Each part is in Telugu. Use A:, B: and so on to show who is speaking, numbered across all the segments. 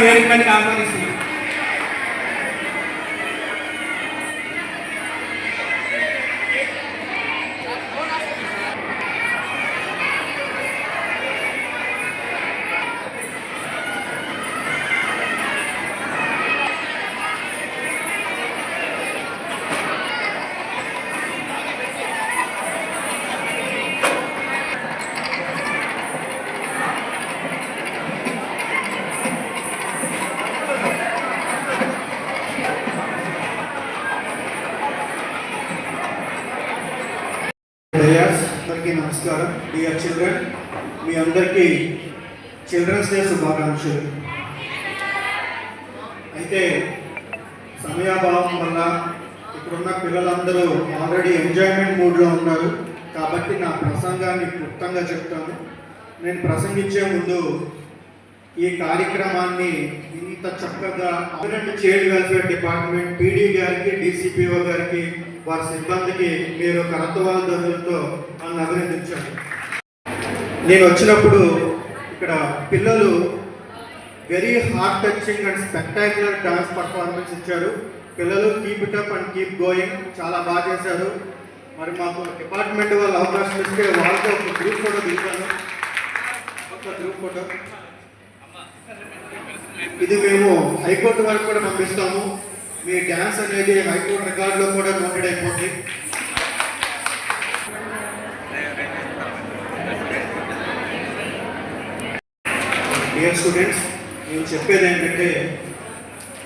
A: వేదికపైకి ఆహ్వానిస్తున్నాం
B: నమస్కారం. డియర్ చిల్డ్రన్ మీ అందరికీ చిల్డ్రన్స్ డే శుభాకాంక్షలు. అయితే సమయాభావం వల్ల ఇప్పుడున్న పిల్లలందరూ ఆల్రెడీ ఎంజాయ్మెంట్ మూడ్లో ఉన్నారు. కాబట్టి నా ప్రసంగాన్ని క్లుప్తంగా చెప్తాను. నేను ప్రసంగించే ముందు ఈ కార్యక్రమాన్ని ఇంత చక్కగా అభినంద చైల్డ్ వెల్ఫేర్ డిపార్ట్మెంట్ పీడీ గారికి డీసీపీఓ గారికి వారి సిబ్బందికి మీరు కరత్వాల ధ్వనులతో నన్ను అభినందించారు నేను వచ్చినప్పుడు ఇక్కడ పిల్లలు very heart touching and spectacular dance performance ఇచ్చారు. పిల్లలు keep it up and keep going చాలా బాగా చేశారు. మరి మాకు డిపార్ట్మెంట్ వాళ్ళు అవకాశం ఇస్తే వాళ్ళతో ఒక గ్రూప్ ఫోటో దిగుతాను ఒక గ్రూప్ ఫోటో ఇది మేము హైకోర్టు వరకు కూడా పంపిస్తాము. మీ డ్యాన్స్ అనేది హైకోర్టు రికార్డులో కూడా నోటెడ్ అయిపోతుంది డియర్ స్టూడెంట్స్ నేను చెప్పేది ఏంటంటే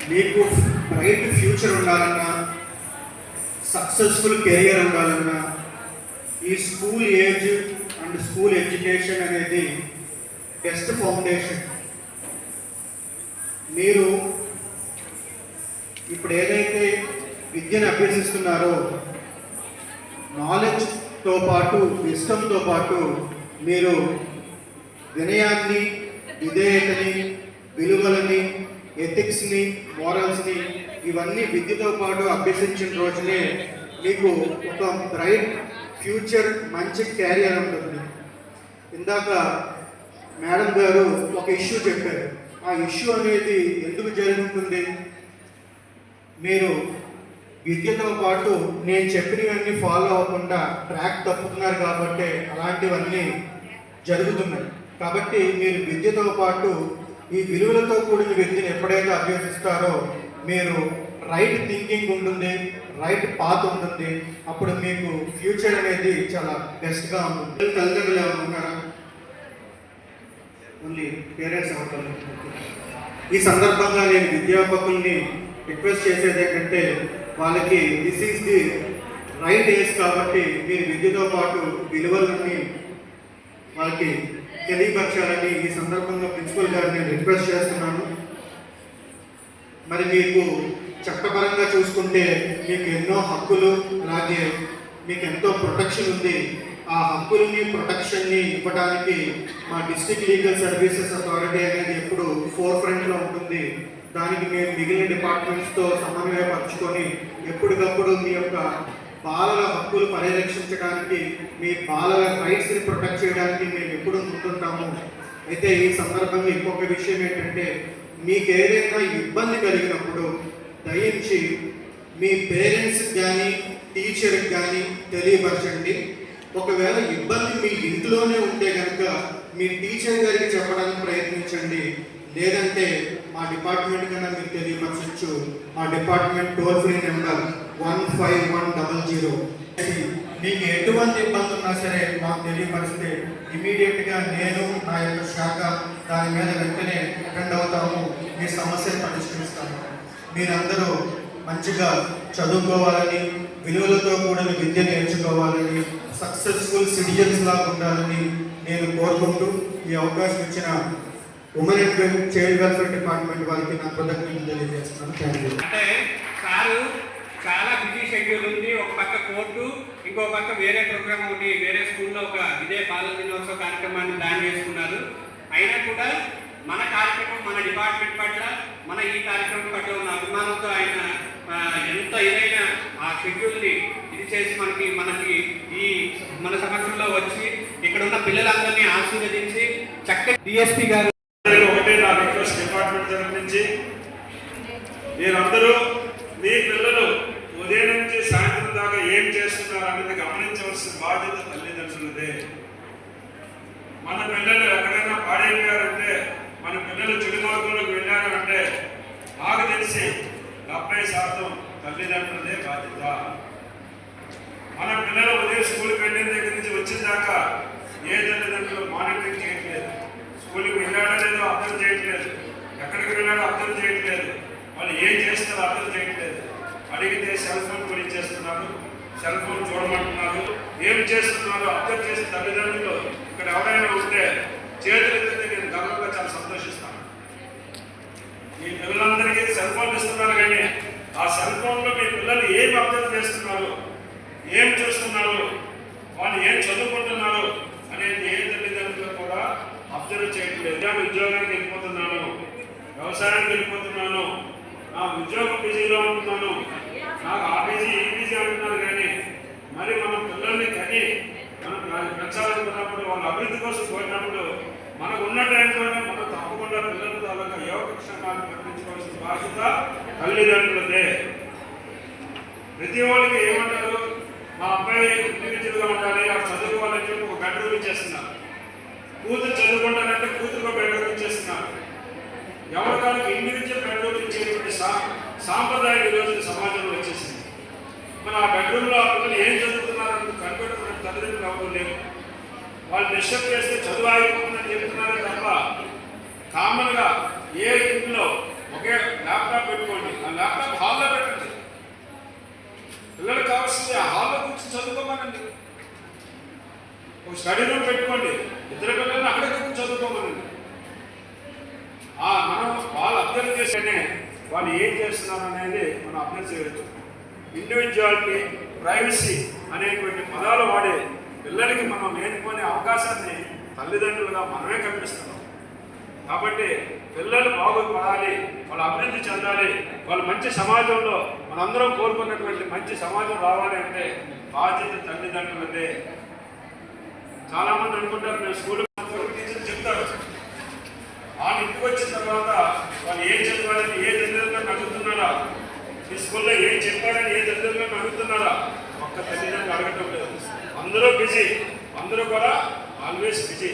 B: మీకు బ్రైట్ ఫ్యూచర్ ఉండాలన్నా సక్సెస్ఫుల్ కెరియర్ ఉండాలన్నా ఈ school age and school education అనేది బెస్ట్ ఫౌండేషన్ మీరు ఇప్పుడు ఏదైతే విద్యను అభ్యసిస్తున్నారో నాలెడ్జ్తో పాటు ఇష్టంతో పాటు మీరు వినయాన్ని విధేయతని విలువలని ఎథిక్స్ని మోరల్స్ని ఇవన్నీ విద్యతో పాటు అభ్యసించిన రోజునే మీకు ఒక బ్రైట్ ఫ్యూచర్ మంచి క్యారియర్ ఉంటుంది. ఇందాక మేడం గారు ఒక ఇష్యూ చెప్పారు. ఆ ఇష్యూ అనేది ఎందుకు జరుగుతుంది మీరు విద్యతో పాటు నేను చెప్పినవన్నీ ఫాలో అవ్వకుండా ట్రాక్ తప్పుతున్నారు కాబట్టి అలాంటివన్నీ జరుగుతున్నాయి. కాబట్టి మీరు విద్యతో పాటు ఈ విలువలతో కూడిన విద్యను ఎప్పుడైతే అభ్యసిస్తారో మీరు రైట్ థింకింగ్ ఉంటుంది రైట్ పాత్ ఉంటుంది. అప్పుడు మీకు ఫ్యూచర్ అనేది చాలా బెస్ట్గా ఉంటుంది. తల్లిదండ్రులు ఎవరు ఉన్నారా? ఓన్లీ పేరెంట్స్ అవుతారు ఈ సందర్భంగా నేను విద్యాపకుల్ని రిక్వెస్ట్ చేసేది ఏంటంటే వాళ్ళకి this is the right age కాబట్టి మీరు విద్యతో పాటు విలువలన్నీ వాళ్ళకి తెలియపరచాలని ఈ సందర్భంగా ప్రిన్సిపల్ గారిని నేను రిక్వెస్ట్ చేస్తున్నాను. మరి మీకు చట్టపరంగా చూసుకుంటే మీకు ఎన్నో హక్కులు అలాగే మీకు ఎంతో ప్రొటెక్షన్ ఉంది. ఆ హక్కులని ప్రొటెక్షన్ని ఇవ్వడానికి మా డిస్ట్రిక్ట్ లీగల్ సర్వీసెస్ అథారిటీ అనేది ఎప్పుడు ఫోర్ ఫ్రంట్లో ఉంటుంది. దానికి మేము మిగిలిన డిపార్ట్మెంట్స్తో సమన్వయపరచుకొని ఎప్పటికప్పుడు మీ యొక్క బాలల హక్కులు పరిరక్షించడానికి మీ బాలల రైట్స్ని ప్రొటెక్ట్ చేయడానికి మేము ఎప్పుడు ముందుంటాము. అయితే ఈ సందర్భంగా ఇంకొక విషయం ఏంటంటే మీకు ఏదైనా ఇబ్బంది కలిగినప్పుడు దయించి మీ పేరెంట్స్కి కానీ టీచర్కి కానీ తెలియపరచండి. ఒకవేళ ఇబ్బంది మీ ఇంట్లోనే ఉంటే కనుక మీ టీచర్ గారికి చెప్పడానికి ప్రయత్నించండి. లేదంటే మా డిపార్ట్మెంట్ కన్నా మీరు తెలియపరచచ్చు. మా department toll free number one five one double zero. మీకు ఎటువంటి ఇబ్బంది ఉన్నా సరే మాకు తెలియపరిస్తే ఇమీడియట్గా నేను నా యొక్క శాఖ దాని మీద వెంటనే అటెండ్ అవుతాము. మీ సమస్యను పరిష్కరిస్తాము. మీరందరూ మంచిగా చదువుకోవాలని విలువలతో కూడిన విద్య నేర్చుకోవాలని సక్సెస్ఫుల్ సిటిజన్స్ లాగా ఉండాలని నేను కోరుకుంటూ ఈ అవకాశం ఇచ్చిన women and child welfare department వారికి నా కృతజ్ఞతలు తెలియజేస్తున్నాను. థ్యాంక్ యూ
A: అంటే సారు చాలా బిజీ షెడ్యూల్ ఉంది. ఒక పక్క కోర్టు ఇంకో పక్క వేరే ప్రోగ్రామ్ ఒకటి వేరే స్కూల్లో ఒక ఇదే బాలల దినోత్సవ కార్యక్రమాన్ని ప్లాన్ చేసుకున్నారు. అయినా కూడా మన కార్యక్రమం మన డిపార్ట్మెంట్ పట్ల మన ఈ కార్యక్రమం పట్ల ఉన్న అభిమానంతో ఆయన ఎంత ఇదైన ఆ షెడ్యూల్ని ఇది చేసి మనకి మనకి ఈ మన సమక్షంలో వచ్చి ఇక్కడ ఉన్న పిల్లలందరినీ ఆశీర్వదించి చక్కటి డిఎస్పీ గారు
C: ఒకటే నా రిక్వెస్ట్ డిపార్ట్మెంట్ తరఫు నుంచి మీరందరూ మీ పిల్లలు ఉదయం నుంచి సాయంత్రం దాకా ఏం చేస్తున్నారు అనేది గమనించవలసిన బాధ్యత తల్లిదండ్రులదే. మన పిల్లలు ఎక్కడైనా పాడైపోయారంటే మన పిల్లలు చెడు మార్గంలోకి వెళ్ళారు అంటే నాకు తెలిసి డెబ్బై శాతం తల్లిదండ్రులదే బాధ్యత. మన పిల్లలు ఉదయం స్కూల్కి వెళ్ళిన దగ్గర నుంచి వచ్చిన దాకా ఏ తల్లిదండ్రులు మానిటరింగ్ చేయట్లేదు. స్కూల్కి వెళ్ళాడో లేదో అర్థం చేయట్లేదు. ఎక్కడికి వెళ్ళాడో అర్థం చేయట్లేదు. వాళ్ళు ఏం చేస్తారో అర్థం చేయట్లేదు. అడిగితే సెల్ ఫోన్ గురించి చేస్తున్నారు సెల్ ఫోన్ చూడమంటున్నారు. ఏం చేస్తున్నారో అర్థం చేసే తల్లిదండ్రులు ఇక్కడ ఎవరైనా ఉంటే చేతులు నేను గర్వంగా చాలా సంతోషిస్తాను. మీ పిల్లలందరికీ సెల్ ఫోన్ ఇస్తున్నారు కానీ ఆ సెల్ ఫోన్లో మీ పిల్లలు ఏం అర్థం చేస్తున్నారు ఏం చూస్తున్నారు వాళ్ళు ఏం చదువుకుంటున్నారు అనేది ఏ తల్లిదండ్రులు కూడా అబ్జర్వ్ చేయట్లేదు. ఉద్యోగానికి వెళ్ళిపోతున్నాను వ్యవసాయానికి వెళ్ళిపోతున్నాను నా ఉద్యోగం బిజీలో ఉంటున్నాను. నాకు ఆ బిజీ ఈ బిజీ అంటున్నారు కానీ మరి మన పిల్లల్ని కని మనం పెంచాలనుకున్నప్పుడు వాళ్ళ అభివృద్ధి కోసం కోరినప్పుడు మనకు ఉన్న టైంలోనే మనం తప్పకుండా పిల్లల తాలూకా యోగ క్షణాలు పంపించుకోవాల్సిన బాధ్యత తల్లిదండ్రులదే. ప్రతి వాళ్ళకి ఏమంటారు? మా అబ్బాయి ఇండివిజువల్గా ఉండాలి ఆ చదువుకోవాలని చెప్పి ఒక బెడ్రూమ్ ఇచ్చేస్తున్నారు. కూతురు చదువుకుంటానంటే కూతురుగా బెడ్రూమ్ ఇచ్చేస్తున్నారు. ఎవరికాలకు ఇండివిజువల్ బెడ్రూమ్ ఇచ్చేటువంటి సా సాంప్రదాయం ఈరోజు సమాజంలో వచ్చేసింది. మన ఆ బెడ్రూమ్లో ఆ పిల్లలు ఏం చదువుతున్నారని కనిపెట్టుకున్న తల్లిదండ్రులు ఎవరు లేరు. వాళ్ళు డిస్టర్బ్ చేస్తే చదువు ఆగిపోతుందని చెప్తున్నారే తప్ప కామన్గా ఏ ఇంట్లో ఒకే ల్యాప్టాప్ పెట్టుకోండి. ఆ ల్యాప్టాప్ హాల్లో పెట్టండి. పిల్లలకు కావాల్సింది ఆ హాల్లో కూర్చొని చదువుకోమనండి. ఒక స్టడీ రూమ్ పెట్టుకోండి. ఇద్దరు పిల్లల్ని అక్కడే కూర్చొని చదువుకోమనండి ఆ మనం వాళ్ళు అబ్జర్వ్ చేస్తేనే వాళ్ళు ఏం చేస్తున్నారు అనేది మనం అర్థం చేయవచ్చు. ఇండివిజువాలిటీ ప్రైవసీ అనేటువంటి పదాలు వాడే పిల్లలకి మనం నేర్చుకునే అవకాశాన్ని తల్లిదండ్రులుగా మనమే కల్పిస్తున్నాం. కాబట్టి పిల్లలు బాగుపడాలి వాళ్ళు అభివృద్ధి చెందాలి వాళ్ళు మంచి సమాజంలో మనందరం కోరుకున్నటువంటి మంచి సమాజం రావాలి అంటే బాధ్యత తల్లిదండ్రులదే. చాలా మంది అనుకుంటారు మేము స్కూల్ టీచర్లు చెప్తారు వాళ్ళు ఇంటికి వచ్చిన తర్వాత వాళ్ళు ఏం చదవాలని ఏ తల్లిదండ్రులను అడుగుతున్నారా? మీ స్కూల్లో ఏం చెప్పాడని ఏ తల్లిదండ్రులను అడుగుతున్నారా? ఒక్క తల్లిదండ్రులు అడగటం లేదు. అందరూ బిజీ. అందరూ కూడా ఆల్వేస్ బిజీ.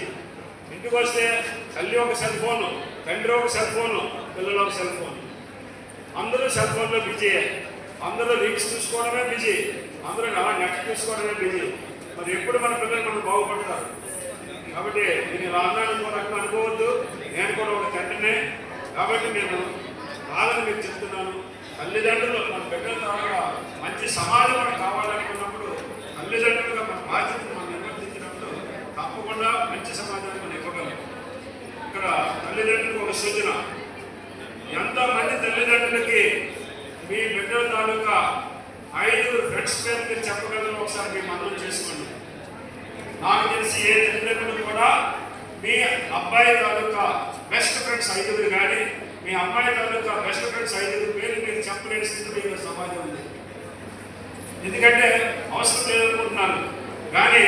C: ఇంటికి వస్తే తల్లి ఒక సెల్ ఫోన్ తండ్రి ఒక సెల్ ఫోన్ పిల్లలు ఒక సెల్ ఫోన్. అందరూ సెల్ ఫోన్లో బిజీ అందరూ రీల్స్ చూసుకోవడమే బిజీ. అందరూ అలా నెట్ చూసుకోవడమే బిజీ. మరి ఎప్పుడు మన పిల్లలు మనం బాగుపడతారు? కాబట్టి నేను ఇలా అన్నాను అనుకోవద్దు. నేను కూడా ఒక తండ్రినే. కాబట్టి నేను కాదని మీకు చెప్తున్నాను. తల్లిదండ్రులు మన బిడ్డల ద్వారా మంచి సమాజం మనకు కావాలనుకున్నప్పుడు తల్లిదండ్రులుగా మన బాధ్యతను మనం నిర్వర్తించినప్పుడు తప్పకుండా మంచి సమాజాన్ని మనం ఇవ్వగలం. ఇక్కడ తల్లిదండ్రులకు ఒక సూచన. ఎంతమంది తల్లిదండ్రులకి మీ బిడ్డల తాలూకా ఐదు ఫ్రెండ్స్ పేరు మీరు చెప్పగలరు ఒకసారి మీ మనం చేసుకోండి. నాకు తెలిసి ఏ తల్లిదండ్రులు కూడా మీ అబ్బాయి తాలూకా బెస్ట్ ఫ్రెండ్స్ ఐదుగురు కానీ మీ అమ్మాయి తాలూకా బెస్ట్ ఫ్రెండ్స్ ఐదుగురు పేరు మీరు చెప్పలేని స్థితిలో ఈరోజు సమాజం ఉంది. ఎందుకంటే అవసరం లేదనుకుంటున్నాను. కానీ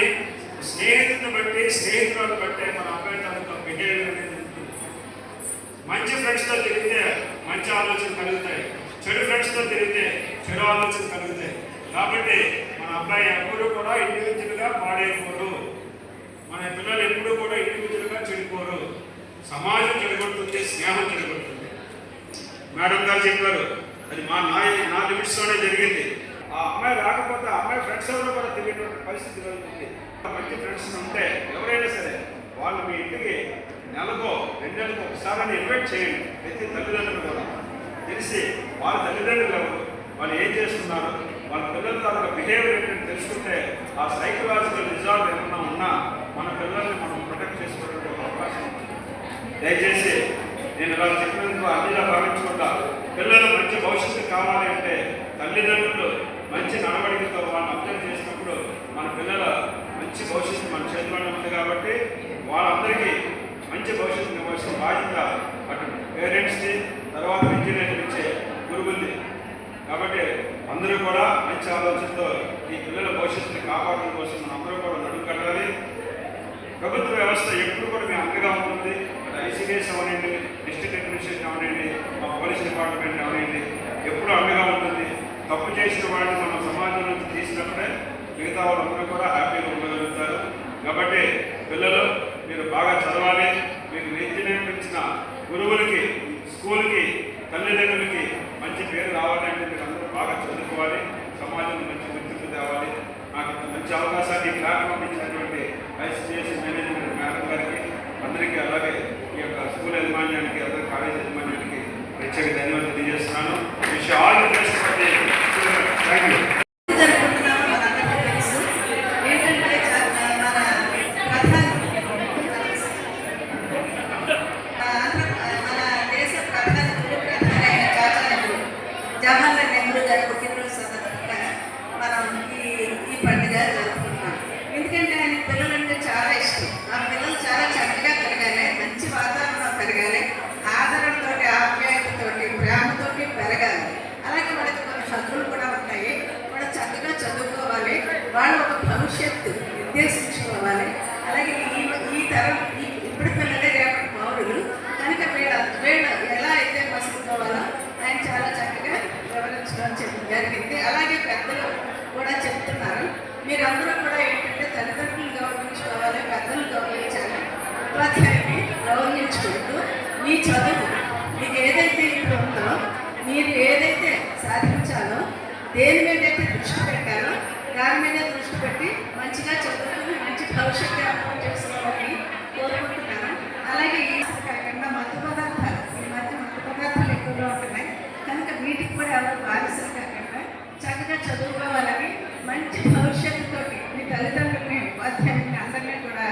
C: స్నేహితుడిని బట్టి స్నేహితులను బట్టే మన అబ్బాయి తాలూకా బిహేవియర్ అనేది మంచి ఫ్రెండ్స్తో తిరిగితే మంచి ఆలోచన కలుగుతాయి. చెడు ఫ్రెండ్స్తో తిరిగితే చెడు ఆలోచన కలుగుతాయి. కాబట్టి మన అబ్బాయి ఎప్పుడూ కూడా ఇండివిజువల్గా పాడైపోరు. మన పిల్లలు ఎప్పుడూ కూడా ఇండివిజువల్గా చెడిపోరు. సమాజం చెడగొడుతుంది స్నేహం చెడగొడుతుంది. మేడం గారు చెప్పారు అది మా నా నా లిమిట్స్లోనే జరిగింది. ఆ అమ్మాయి రాకపోతే ఆ అమ్మాయి ఫ్రెండ్స్ ఎవరో కూడా తెలియనటువంటి పరిస్థితి కలుగుతుంది మంచి ఫ్రెండ్స్ ఉంటే ఎవరైనా సరే వాళ్ళు మీ ఇంటికి నెలకో రెండు నెలలకు ఒకసారి ఇన్వైట్ చేయండి. ప్రతి తల్లిదండ్రులు కూడా. తెలిసి వాళ్ళ తల్లిదండ్రులు ఎవరు? వాళ్ళు ఏం చేస్తున్నారు? వాళ్ళ పిల్లల తాలూకా బిహేవియర్ ఏంటంటే తెలుసుకుంటే ఆ సైకలాజికల్ రిజాల్వ్ ఏమన్నా ఉన్నా మన పిల్లల్ని మనం ప్రొటెక్ట్ చేసుకోవడానికి ఒక అవకాశం ఉంది దయచేసి నేను ఇలా చెప్పినందుకు అన్నిలా భావించుకుంటా. పిల్లలు మంచి భవిష్యత్తు కావాలి అంటే తల్లిదండ్రులు మంచి నడవడికతో వాళ్ళని అర్థం చేసినప్పుడు మన పిల్లల మంచి భవిష్యత్తు మన చేతిలోనే ఉంది కాబట్టి వాళ్ళందరికీ మంచి భవిష్యత్తు ఇవ్వాల్సిన బాధ్యత అటు పేరెంట్స్ని తర్వాత విద్యను ఇచ్చే గురువుల్ని కాబట్టి అందరూ కూడా మంచి ఆలోచనతో ఈ పిల్లల భవిష్యత్తుని కాపాడడం కోసం మనం అందరూ కూడా నడుము కట్టాలి ప్రభుత్వ వ్యవస్థ ఎప్పుడు కూడా మీ అండగా ఉంటుంది. ఐసీడీఎస్ అవనండి డిస్ట్రిక్ట్ అడ్మినిస్ట్రేషన్ అవనండి మా పోలీస్ డిపార్ట్మెంట్ అవనండి ఎప్పుడు అండగా ఉంటుంది. తప్పు చేసిన వాడిని మన సమాజం నుంచి తీసినప్పుడే మిగతా వాళ్ళందరూ కూడా హ్యాపీగా ఉండగలుగుతారు. కాబట్టి పిల్లలు మీరు బాగా చదవాలి. మీకు విద్య నేర్పించిన గురువులకి స్కూల్కి తల్లిదండ్రులకి మంచి పేరు రావాలంటే మీరు అందరూ బాగా చదువుకోవాలి. సమాజంలో మంచి గుర్తింపు తేవాలి. నాకు మంచి అవకాశాన్ని ప్రారంభించినటువంటి ప్లాట్ఫామ్ ఇచ్చినటువంటి వైస్ ఐసిడిఎస్ మేనేజ్మెంట్ మేడం గారికి అందరికీ అలాగే ఈ యొక్క స్కూల్ యజమాన్యానికి అందరి కాలేజ్ యజమాన్యానికి ప్రత్యేక ధన్యవాదాలు తెలియజేస్తున్నాను wish all the best for the thank you
D: జరుపుకుంటున్నాము మనందరికీ తెలుసు ఏంటంటే చ- మన ప్రధాని ఆంధ్ర మన దేశ ప్రధాని తొలి ప్రధాని అయిన చాచా నెహ్రూ జవహర్లాల్ నెహ్రూ గారి పుట్టినరోజు సందర్భంగా మనం ఈ ఈ పండుగ జరుపుకుంటున్నాం ఎందుకంటే ఆయన పిల్లలంటే చాలా ఇష్టం ఆ పిల్లలు చాలా చక్కగా పెరగాలి మంచి వాతావరణంలో పెరగాలి ఆదరణతోటి ఆప్యాయతతోటి ప్రేమతోటి పెరగాలి అలాగే వాళ్ళకి కొన్ని హక్కులు కూడా ఉంటాయి వాళ్ళు చక్కగా చదువుకోవాలి వాళ్ళు ఒక భవిష్యత్తు నిర్దేశించుకోవాలి అలాగే ఈ ఈ తరం ఈ ఇప్పుడు పిల్లలే రేపటి పౌరులు కనుక వీళ్ళ వీళ్ళు ఎలా అయితే మసులుకోవాలో ఆయన చాలా చక్కగా వివరించడం చెప్ప- జరిగింది అలాగే పెద్దలు కూడా చెప్తున్నారు మీరందరూ కూడా ఏంటంటే తల్లిదండ్రులు గౌరవించుకోవాలి పెద్దలు గౌరవించాలి ఉపాధ్యాయుని గౌరవించుకుంటూ మీ చదువు మీకు ఏదైతే ఇప్పుడు ఉందో మీరు ఏదైతే సాధించాలో దేని మీద అయితే దృష్టి పెట్టాలో దాని మీద దృష్టి పెట్టి మంచిగా చదువుకుని మంచి భవిష్యత్తు ఏర్పాటు చేసుకోవాలని కోరుకుంటున్నాను. అలాగే ఈ కాకుండా మత్తు పదార్థాలు ఈ మధ్య మత్తు పదార్థాలు ఎక్కువగా ఉంటున్నాయి. కనుక వీటికి కూడా ఎవరు బానిసలు కాకుండా చక్కగా చదువుకోవాలని మంచి భవిష్యత్తుతోటి మీ తల్లిదండ్రులని ఉపాధ్యాయులని అందరినీ కూడా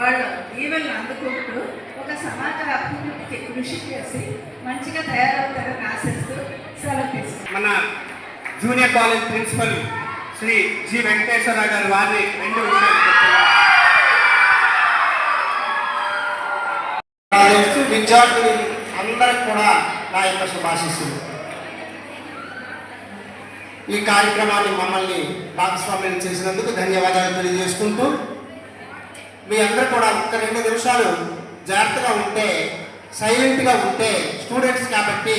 D: వాళ్ళు ఈవెన్ అందుకుంటూ ఒక సమాజ అభివృద్ధికి కృషి చేసి మంచిగా తయారవుతారని ఆశిస్తూ సెలవు తీసుకుంటాను
A: మన junior college principal Shri G Venkateswararao గారు వారిని రెండు విషయాలు
E: విద్యార్థులు అందరికి కూడా నా యొక్క శుభాశిస్సులు. ఈ కార్యక్రమాన్ని మమ్మల్ని భాగస్వామ్యం చేసినందుకు ధన్యవాదాలు తెలియజేసుకుంటూ మీ అందరూ కూడా ఒక్క రెండు నిమిషాలు జాగ్రత్తగా ఉంటే సైలెంట్గా ఉంటే స్టూడెంట్స్ కాబట్టి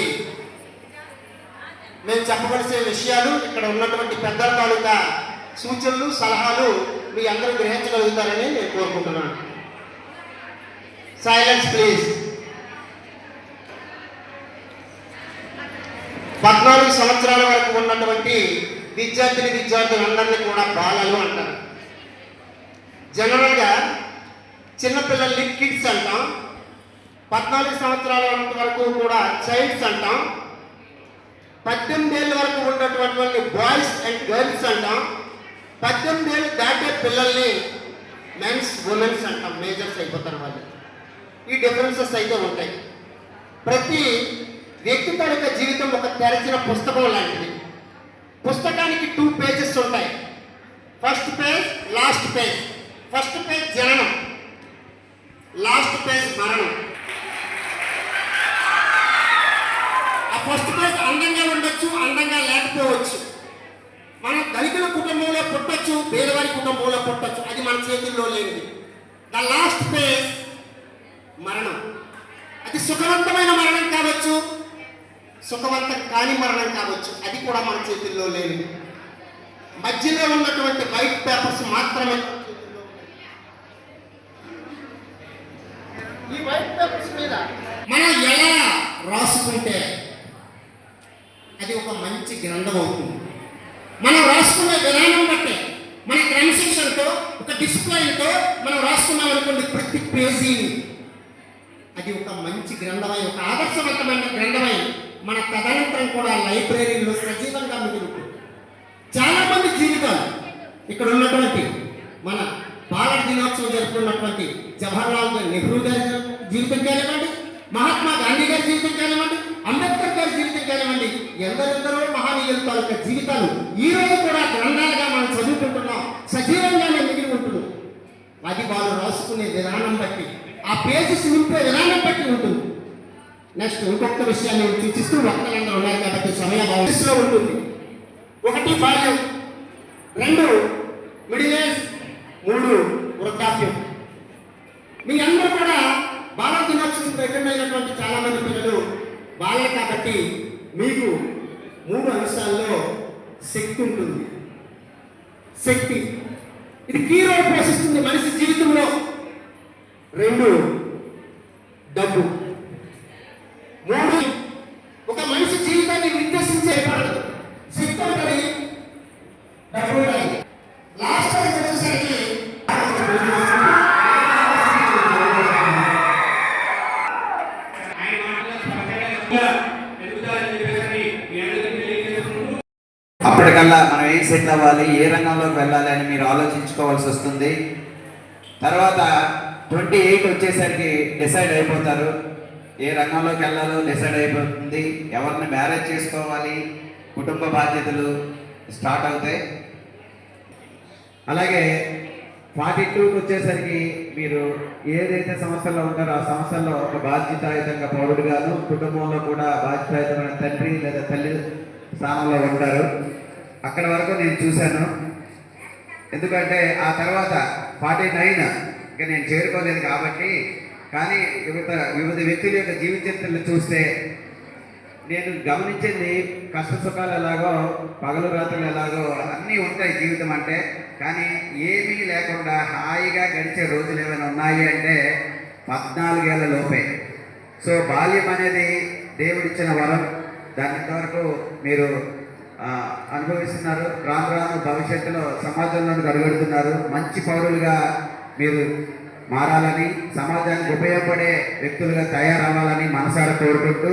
E: మేము చెప్పవలసిన విషయాలు ఇక్కడ ఉన్నటువంటి పెద్దల తాలూకా సూచనలు సలహాలు మీ అందరూ గ్రహించగలుగుతారని నేను కోరుకుంటున్నాను. సైలెన్స్ ప్లీజ్ పద్నాలుగు సంవత్సరాల వరకు ఉన్నటువంటి విద్యార్థిని విద్యార్థులందరినీ కూడా బాలలు అంటారు. జనరల్గా చిన్నపిల్లల్ని కిడ్స్ అంటాం. పద్నాలుగు సంవత్సరాల వరకు కూడా చైల్డ్స్ అంటాం. పద్దెనిమిది ఏళ్ళ వరకు ఉన్నటువంటి వాళ్ళని బాయ్స్ అండ్ గర్ల్స్ అంటాం. పద్దెనిమిది ఏళ్ళు దాటే పిల్లల్ని మెన్స్ ఉమెన్స్ అంటాం. మేజర్స్ అయిపోతారు వాళ్ళు. ఈ డిఫరెన్సెస్ అయితే ఉంటాయి. ప్రతి వ్యక్తి తాలూకా జీవితం ఒక తెరచిన పుస్తకం లాంటిది. పుస్తకానికి టూ పేజెస్ ఉంటాయి. First page last page first page జననం. లాస్ట్ పేజ్ మరణం. ఆ ఫస్ట్ పేజ్ అందంగా ఉండొచ్చు అందంగా లేకపోవచ్చు. మనం దళితుల కుటుంబంలో పుట్టచ్చు పేదవారి కుటుంబంలో పుట్టచ్చు అది మన చేతుల్లో లేనిది. ద లాస్ట్ పేజ్ మరణం. అది సుఖవంతమైన మరణం కావచ్చు సుఖవంతం కాని మరణం కావచ్చు అది కూడా మన చేతుల్లో లేనిది. మధ్యలో ఉన్నటువంటి వైట్ పేపర్స్ మాత్రమే మన చేతుల్లో ఉన్నాయి. ఈ వైట్ పేపర్స్ మీద మనం ఎలా రాసుకుంటే అది ఒక మంచి గ్రంథం అవుతుంది. మనం రాసుకునే విధానం బట్టే మన క్రమశిక్షణతో ఒక డిసిప్లైన్తో మనం రాసుకున్నాం అనుకోండి ప్రతి పేజీని అది ఒక మంచి గ్రంథమై ఒక ఆదర్శవంతమైన గ్రంథమై మన తదనంతరం కూడా లైబ్రరీలో సజీవంగా మిగులుతుంది. చాలా మంది జీవితాలు ఇక్కడ ఉన్నటువంటి మన బాలల దినోత్సవం జరుపుకున్నటువంటి జవహర్లాల్ నెహ్రూ గారు జీవితం కానివ్వండి మహాత్మా గాంధీ గారి జీవితం కానివ్వండి అంబేద్కర్ గారి జీవితం కానివ్వండి ఎందరెందరో మహానీయుల తాలూకా జీవితాలు ఈ రోజు కూడా గ్రంథాలుగా మనం చదువుకుంటున్నాం. సజీవంగానే మిగిలి ఉంటున్నాం. అది వాళ్ళు రాసుకునే విధానం బట్టి ఆ పేజెస్ నింపే విధానం బట్టి ఉంటుంది. నెక్స్ట్ ఇంకొక విషయాన్ని సూచిస్తూ వక్తలందరూ ఉన్నారు కాబట్టి సమయం ఆఫీస్లో ఉంటుంది. ఒకటి బాల్యం రెండు మిడిల్ ఏజ్ మూడు వృద్ధాప్యం. మీ అందరూ కూడా బాల చాలా మంది పిల్లలు వాళ్ళే కాబట్టి మీకు మూడు అంశాల్లో శక్తి ఉంటుంది. శక్తి. ఇది కీ రోల్ పోషిస్తుంది మనిషి జీవితంలో. రెండు డబ్బు.
F: తప్పించుకోవాల్సి వస్తుంది. తర్వాత ట్వంటీ ఎయిట్ వచ్చేసరికి డిసైడ్ అయిపోతారు. ఏ రంగంలోకి వెళ్ళాలో డిసైడ్ అయిపోతుంది. ఎవరిని మ్యారేజ్ చేసుకోవాలి కుటుంబ బాధ్యతలు స్టార్ట్ అవుతాయి. అలాగే ఫార్టీ టూకి వచ్చేసరికి మీరు ఏదైతే సంస్థల్లో ఉంటారో ఆ సంస్థల్లో ఒక బాధ్యతాయుతంగా పౌరుడుగాను కుటుంబంలో కూడా బాధ్యతాయుతమైన తండ్రి లేదా తల్లి స్థానంలో ఉంటారు. అక్కడ వరకు నేను చూశాను. ఎందుకంటే ఆ తర్వాత ఫార్టీ నైన్ ఇంకా నేను చేరుకోలేదు కాబట్టి కానీ వివిధ వివిధ వ్యక్తుల యొక్క జీవిత చరిత్రలు చూస్తే నేను గమనించింది కష్ట సుఖాలు ఎలాగో పగలు రాత్రులు ఎలాగో అన్నీ ఉంటాయి జీవితం అంటే. కానీ ఏమీ లేకుండా హాయిగా గడిచే రోజులు ఏమైనా ఉన్నాయి అంటే పద్నాలుగేళ్ళ లోపే. సో బాల్యం అనేది దేవుడిచ్చిన వరం. దాని వరకు మీరు అనుభవిస్తున్నారు. రాను రాను భవిష్యత్తులో సమాజంలోకి అడుగడుతున్నారు మంచి పౌరులుగా మీరు మారాలని సమాజానికి ఉపయోగపడే వ్యక్తులుగా తయారవ్వాలని మనసారా కోరుకుంటూ